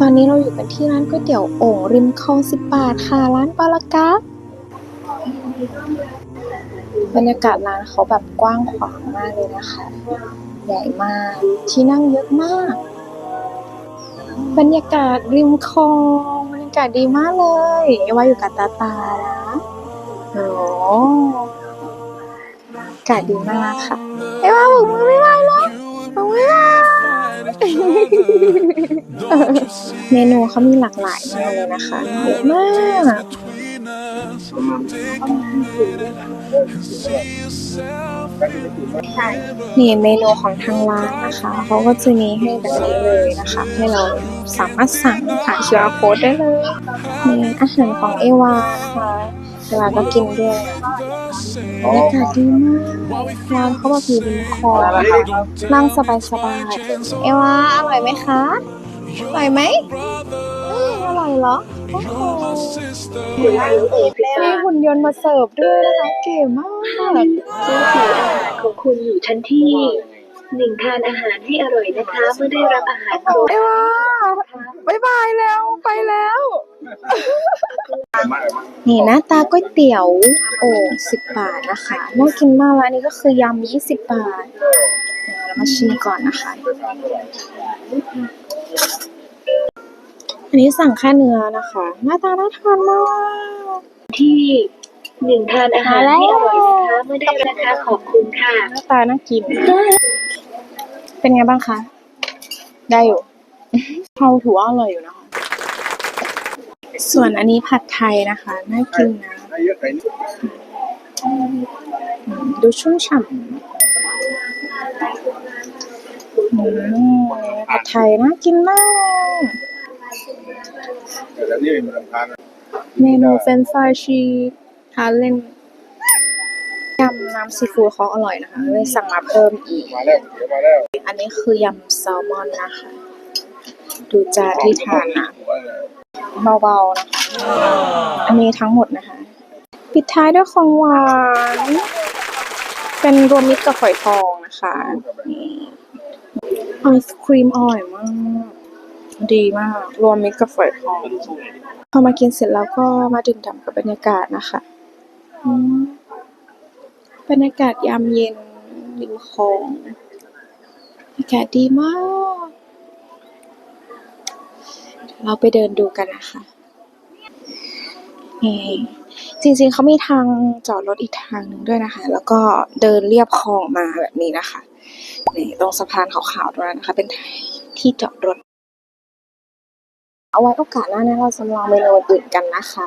ตอนนี้เราอยู่กันที่ร้านก๋วยเตี๋ยวโอ่งริมคลองสิบบาทค่ะ ร้านปาลากาบรรยากาศร้านเขาแบบกว้างขวางมากเลยนะคะ ใหญ่มาก ที่นั่งเยอะมาก บรรยากาศริมคลองบรรยากาศดีมากเลยเอว่าอยู่กับตาตานะโอ้อากาศดีมากค่ะเอว่าบอกมือไม่ไหวแล้วบอกไม่ไหว เมนูเขามีหลากหลายมากเลยนะคะเยอะมากนี่เมนูของทางร้านนะคะเขาก็จะมีให้แบบนี้เลยนะคะ ให้เราสามารถสั่งผ่าน QR code ได้เลยนี่อาหารของเอวานะคะเวลาก็กินด้วยบรรยากาศดีมากร้านเขาแบบอยู่ริมคลองนะคะนั่งสบายๆเอวาอร่อยไหมคะ อร่อยไหมอืมอร่อยเหรอ โอ้โหมีหุ่นยนต์มาเสิร์ฟด้วยนะคะ เก๋มากตู้ถืออาหารของคุณอยู่ชั้นที่หนึ่งทานอาหารให้อร่อยนะคะ เมื่อได้รับอาหารครบเอวาบายบายแล้วไปแล้ว นี่หน้าตาก๋วยเตี๋ยวโอ่งสิบบาทนะคะน่ากินมากแล้วอันนี้ก็คือยำยี่สิบบาทเดี๋ยวเรามาชิมก่อนนะคะ อันนี้สั่งแค่เนื้อนะคะ หน้าตาน่าทานมาก ที่หนึ่งทานอาหารให้อร่อยนะคะเมื่อได้รับนะคะขอบคุณค่ะหน้าตาน่ากิน เป็นไงบ้างคะ ได้อยู่เขาถือว่าอร่อยอยู่นะคะ ส่วนอันนี้ผัดไทยนะคะ น่ากินนะอืมดูชุ่มฉ่ำอืมผัดไทยน่ากินมาก แต่นี่มันรำคาญเมนูเฟรนช์ฟรายชีทานเล่นยำน้ำซีฟู้ดเขาอร่อยนะคะเลยสั่งมาเพิ่มอีก มาแล้วเดี๋ยวมาแล้ว อันนี้คือยำแซลมอนนะคะ ดูจานที่ทานนะเบาๆนะคะอันนี้ทั้งหมดนะคะ ปิดท้ายด้วยของหวาน เป็นรวมมิตรกับฝอยทองนะคะไอศครีมอร่อยมาก ดีมาก รวมมิตรกับฝอยทอง พอมากินเสร็จแล้วก็มาดื่มด่ำกับบรรยากาศนะคะอืมบรรยากาศยามเย็นริมคลองอากาศดีมาก เราไปเดินดูกันนะคะนี่จริงๆเขามีทางจอดรถอีกทางหนึ่งด้วยนะคะ แล้วก็เดินเรียบคลองมาแบบนี้นะคะนี่ตรงสะพานขาวๆตรงนั้นนะคะ เป็นที่จอดรถ เอาไว้โอกาสหน้านะเราจะลองเมนูอื่นกันนะคะ